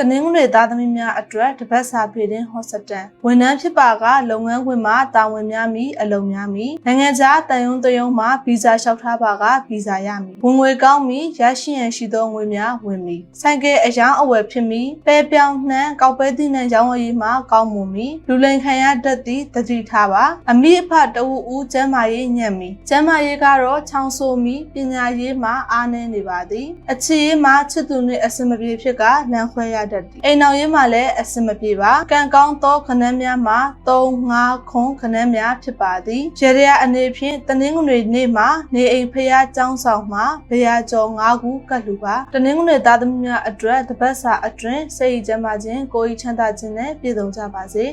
တနင်္ဂနွေသားသမီးများအတွက်တပတ်စာဖေတင်ဟော့စတန်ဝန်ထမ်းဖြစ်ပါကလုပ်ငန်းခွင်မှာတာဝန်များမီအလုပ်များမီနိုင်ငံခြားတန်ယုံတယုံမှာဗီဇာလျှောက်ထားပါကဗီဇာရမည်ဝင်ငွေကောင်းမီရရှိရန်ရှိသောငွေများဝင်မည်ဆိုင်ကယ်အယောင်အဝယ်ဖြစ်မီပဲပြောင်းနှံကောက်ပဲသည့်နှံရောင်းဝယ်ရေးမှာကောင်းမွန်မီလူလိန်ခံရတတ်သည့်တတိထားပါအမိအဖတဝူဦးကျမ်းမာရေးညံ့မီကျမ်းမာရေးကတော့ချောင်းဆိုမီပညာရေးမှာအားနည်းနေပါသည်အချစ်ရေးမှာချစ်သူနှင့်အစမပြေဖြစ်ကလမ်းခွဲရတတ်သည်အိမ်နောက်ရေးမှာလည်းအစမပြေပါကံကောင်းသောခဏန်းများမှာ3 5ခွန်ခဏန်းများဖြစ်ပါသည်ရေရရအနေဖြင့်တနင်္ဂနွေနေ့မှာနေအိမ်ဖျားကျောင်းဆောင်မှာဘရာကျော်5ခုကတ်လူပါတနင်္ဂနွေသားသမီးများအတွက်တပတ်စာအတွင်းစိတ်ကြမ်းပါခြင်းကိုယ်ဤချမ်းသာခြင်းနဲ့ပြည့်စုံကြပါစေ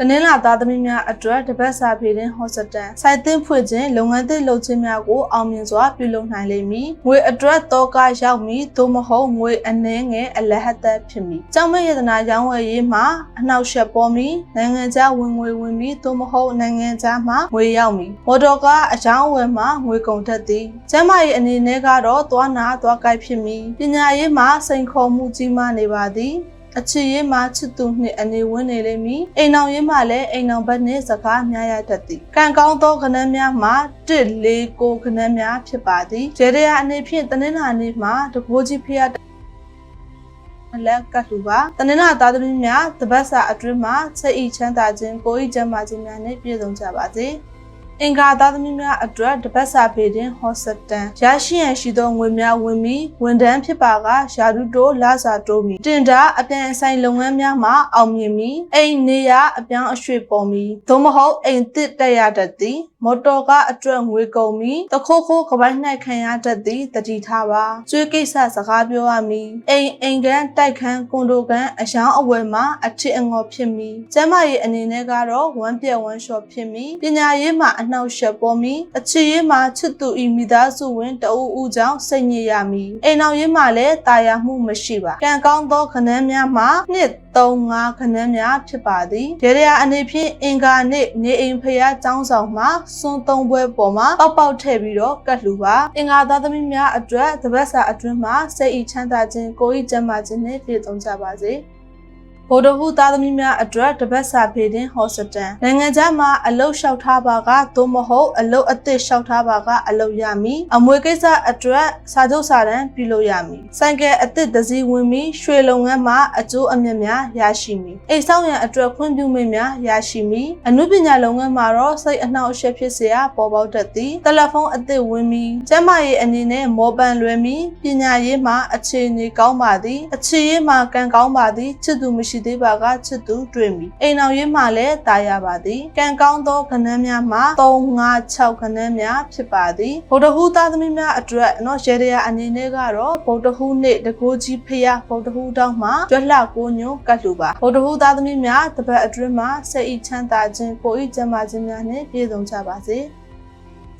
တနင်္လာသားသမီးများအတွက်တပတ်စာဖေတင်ဟော့စတန်စိုက်တင်ဖွင့်ခြင်းလုပ်ငန်းသစ်လုပ်ခြင်းများကိုအောင်မြင်စွာပြုလုပ်နိုင်လိမ့်မည်ငွေအတွက်တော့ကရောက်မည်သို့မဟုတ်ငွေအနှဲငယ်အလဟတ်သက်ဖြစ်မည်ကြောင့်မဲ့ယတနာရောင်းဝယ်ရေးမှာအနှောက်အယှက်ပေါ်မည်နိုင်ငံခြားဝင်ငွေဝင်မည်သို့မဟုတ်နိုင်ငံခြားမှာငွေရောက်မည်မော်တော်ကားအကြောင်းဝယ်မှာငွေကုန်တတ်သည်ကျမ်းမာရေးအနေနဲ့ကတော့သွားနာသွားကြိုက်ဖြစ်မည်ပညာရေးမှာစိန်ခေါ်မှုကြီးမားနေပါသည် အချစ်ရေးမှာချစ်သူနှင့်အနေဝင်နေလိမ့်မည်အိမ်အောင်ရေးမှာလည်းအိမ်အောင်ဘက်နှင့်စကားများရတတ်သည်ကံကောင်းသောခဏန်းများမှာ1 4 9ခဏန်းများဖြစ်ပါသည်ဂျေရယာအနေဖြင့်တနင်္လာနေ့မှာတဘိုးကြီးဖျားလက်ကတ်လူပါတနင်္လာသားသမီးများတပတ်စာအတွင်းမှာချက်ဤချမ်းသာခြင်းကိုယ်ဤကျမ်းမာခြင်းများနဲ့ပြည့်စုံကြပါစေ အင်္ဂါသားသမီးများအတွက်တပတ်စာပေတင်ဟော့စတန်ရရှိရန်ရှိသောငွေများဝင်ပြီးဝန်ထမ်းဖြစ်ပါကယာရုတိုးလာစာတိုးမီတင်တာအပြန်အဆိုင်လုပ်ငန်းများမှာအောင်မြင်မီအိမ်နေရအပြောင်းအရွှေ့ပေါ်မီသို့မဟုတ်အိမ်တစ်တက်ရတတ်သည်မော်တော်ကားအတွက်ငွေကုန်မီတခိုးခိုးကပိုင်း၌ခံရတတ်သည်တတိထားပါကျွေးကိစ္စစကားပြောရမီအိမ်အိမ်ကန်တိုက်ခန်းကွန်ဒိုကန်အယောင်အဝယ်မှာအထစ်အငေါ်ဖြစ်မီကျမ်းမာရေးအနေနဲ့ကတော့ဝမ်းပြက်ဝမ်းလျှော်ဖြစ်မီပညာရေးမှာအနှောက်အယှက်ပေါ်မီအချစ်ရေးမှာချစ်သူဤမိသားစုဝင်တအူးဦးကြောင့်စိတ်ညစ်ရမီအိမ်အောင်ရေးမှာလည်းတာယာမှုမရှိပါကံကောင်းသောခဏန်းများမှာနှစ်3 5ခဏန်းများဖြစ်ပါသည်ဒေရယာအနေဖြင့်အင်္ဂါနေ့နေအိမ်ဖျားကျောင်းဆောင်မှာစွန်းသုံးပွဲပေါ်မှာပေါက်ပေါက်ထည့်ပြီးတော့ကတ်လူပါအင်္ဂါသားသမီးများအတွက်တပတ်စာအတွင်းမှာစိတ်ဤချမ်းသာခြင်းကိုယ်ဤကျန်းမာခြင်းနဲ့ပြည့်စုံကြပါစေ ဗိုလ်တော်ဟုသားသမီးများအတွက်တပတ်စာဖေတင်ဟော့စတန်နိုင်ငံခြားမှာအလုတ်လျှောက်ထားပါကသို့မဟုတ်အလုတ်အသစ်လျှောက်ထားပါကအလုတ်ရမည်အမွေကိစ္စအတွက်စာချုပ်စာတမ်းပြုလုပ်ရမည်ဆိုင်ကယ်အသစ်တစည်းဝင်ပြီးရွှေလုပ်ငန်းမှာအကျိုးအမြတ်များရရှိမည်အိမ်ဆောင်ရန်အတွက်ခွင့်ပြုမိများရရှိမည်အမှုပညာလုပ်ငန်းမှာတော့စိတ်အနှောင့်အယှက်ဖြစ်စေရပေါ်ပေါက်တတ်သည်တယ်လီဖုန်းအသစ်ဝင်ပြီးကျန်းမာရေးအနေနဲ့မောပန်လွယ်ပြီးပညာရေးမှာအခြေအနေကောင်းပါသည်အခြေရေးမှာကံကောင်းပါသည်ချစ်သူမရှိသေးပါကချစ်သူတွေ့မည်အိမ်အောင်ရေးမှာလည်းတာယာပါသည်ကံကောင်းသောခဏန်းများမှာ3 5 6ခဏန်းများဖြစ်ပါသည်ဗုဒ္ဓဟူးသားသမီးများအတွက်နော်ရေရယာအနေနဲ့ကတော့ဗုဒ္ဓဟူးနေ့တကူကြီးဖျားဗုဒ္ဓဟူးတောင်းမှာကြွက်လှကိုညွန့်ကတ်လူပါဗုဒ္ဓဟူးသားသမီးများတပတ်အတွင်းမှာစိတ်ဤချမ်းသာခြင်းကိုယ်ဤကျန်းမာခြင်းများနဲ့ပြည့်စုံကြပါစေ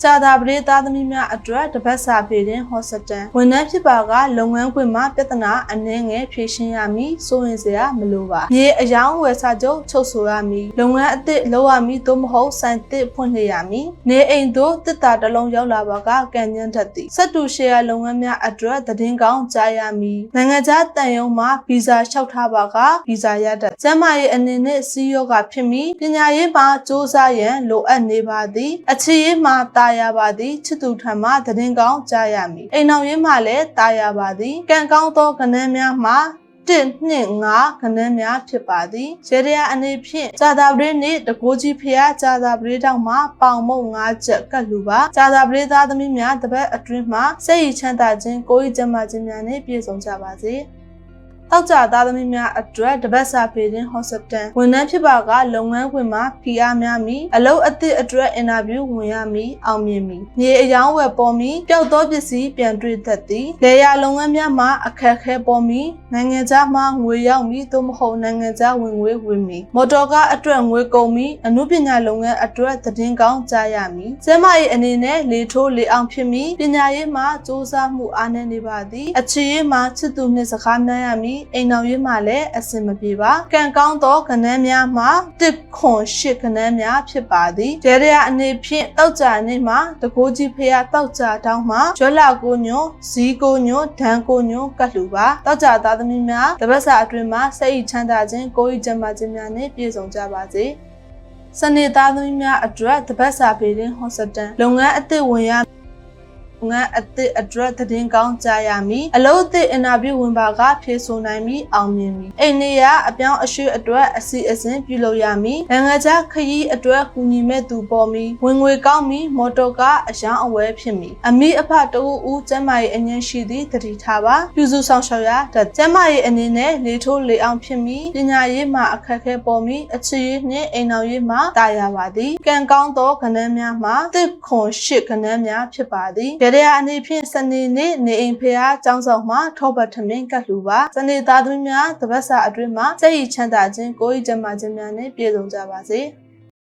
ကြာသာပရိသားသမီးများအတွက်တပတ်စာပေတင်ဟော့စတန်ဝန်ထမ်းဖြစ်ပါကလုပ်ငန်းခွင်မှာပြဿနာအနှဲငယ်ဖြေရှင်းရမည်စိုးရင်စရာမလိုပါမြေအယောင်ဝယ်စာချုပ်ချုပ်ဆိုရမည်လုပ်ငန်းအသစ်လုပ်ရမည်သို့မဟုတ်ဆိုင်သစ်ဖွင့်လှစ်ရမည်နေအိမ်သို့တစ်တာတစ်လုံးရောက်လာပါကကံညံ့တတ်သည်စက်တူရှယ်ယာလုပ်ငန်းများအတွက်သတင်းကောင်းကြားရမည်နိုင်ငံခြားတန်ယုံမှာဗီဇာလျှောက်ထားပါကဗီဇာရတတ်ကျန်းမာရေးအနေနဲ့စီးရောဂါဖြစ်မည်ပညာရေးမှာစ조사ရန်လိုအပ်နေပါသည်အခြေရေးမှာတာယာပါသည်ချစ်သူထံမှသတင်းကောင်းကြားရမည်အိမ်အောင်ရေးမှာလည်းတာယာပါသည်ကံကောင်းသောကဏ္ဍများမှာ1နှစ်5ခဏန်းများဖြစ်ပါသည်ရေရယာအနေဖြင့်ဇာတာပရိနှင့်တကိုးကြီးဖျားဇာတာပရိတောက်မှာပေါင်မုတ်5ချက်ကတ်လူပါဇာတာပရိသားသမီးများတပတ်အတွင်းမှာစိတ်ရချမ်းသာခြင်းကိုယ်ရကျန်းမာခြင်းများနဲ့ပြည့်စုံကြပါစေ တောက်ကြသားသမီးများအတွက်တပတ်စာပေခြင်းဟော့စတန်ဝန်ထမ်းဖြစ်ပါကလုပ်ငန်းခွင်မှာဖိအားများမီအလုပ်အသစ်အတွက်အင်တာဗျူးဝင်ရမည်အောင်မြင်မည်မြေအယောင်းဝယ်ပေါ်မီပျောက်သောပစ္စည်းပြန်တွေ့တတ်သည်လေယာလုပ်ငန်းများမှာအခက်အခဲပေါ်မီနိုင်ငံခြားမှငွေရောက်မီသို့မဟုတ်နိုင်ငံခြားဝင်ငွေဝင်မီမော်တော်ကားအတွက်ငွေကုန်မီအမှုပညာလုပ်ငန်းအတွက်သတင်းကောင်းကြားရမည်ကျမ၏အနေနဲ့လေထိုးလေအောင်ဖြစ်မီပညာရေးမှာစူးစမ်းမှုအားနည်းနေပါသည်အခြေရေးမှာချစ်သူနှင့်စကားများရမည်အိမ်တော်ရေးမှလည်းအစင်မပြေပါကံကောင်းသောကဏ္ဍများမှာတစ်ခွန်ရှစ်ကဏ္ဍများဖြစ်ပါသည်ဒေရယာအနေဖြင့်တောက်ကြနေမှာတကိုးကြီးဖះတောက်ကြတောင်းမှာကျွလကိုညွန်းဇီးကိုညွန်းဒန်ကိုညွန်းကတ်လူပါတောက်ကြသားသမီးများတပတ်စာအတွင်းမှာစိတ်ဤချမ်းသာခြင်းကိုယ်ဤကျန်းမာခြင်းများနှင့်ပြည့်စုံကြပါစေစနေသားသမီးများအတွက်တပတ်စာပေတင်ဟော့စတန်လုပ်ငန်းအသစ်ဝင်ရ ငန်းအသစ်အတွက်သတင်းကောင်းကြားရမည်အလုပ်အသစ်အင်တာဗျူးဝင်ပါကဖြေဆိုနိုင်မည်အောင်မြင်မည်အိန္ဒိယအပြောင်းအရွှေ့အတွက်အစီအစဉ်ပြုလုပ်ရမည်နိုင်ငံခြားခရီးအတွက်ကူညီမဲ့သူပေါ်မည်ဝင်ငွေကောင်းမည်မော်တော်ကားအယောင်အဝဲဖြစ်မည်အမိအဖတဦးဦးကျမ်းမာရေးအငြင်းရှိသည့်တတိထားပါပြုစုဆောင်ရှောက်ရတတ်ကျမ်းမာရေးအနေနဲ့လေထိုးလေအောင်ဖြစ်မည်ပညာရေးမှာအခက်အခဲပေါ်မည်အခြေရေးနှင့်အိမ်အောင်ရေးမှာတာယာပါသည်ကံကောင်းသောကဏ္ဍများမှာတစ်ခွန်ရှစ်ကဏ္ဍများဖြစ်ပါသည်ကြရအနေဖြင့်စနေနေ့နေအိမ်ဖျားကျောင်းဆောင်မှာထောပတ်ထမင်းကတ်လူပါစနေသားသမီးများတပတ်စာအတွင်းမှာစိတ်ရချမ်းသာခြင်းကိုယ်ရည်ကျန်းမာခြင်းများနဲ့ပြည့်စုံကြပါစေ။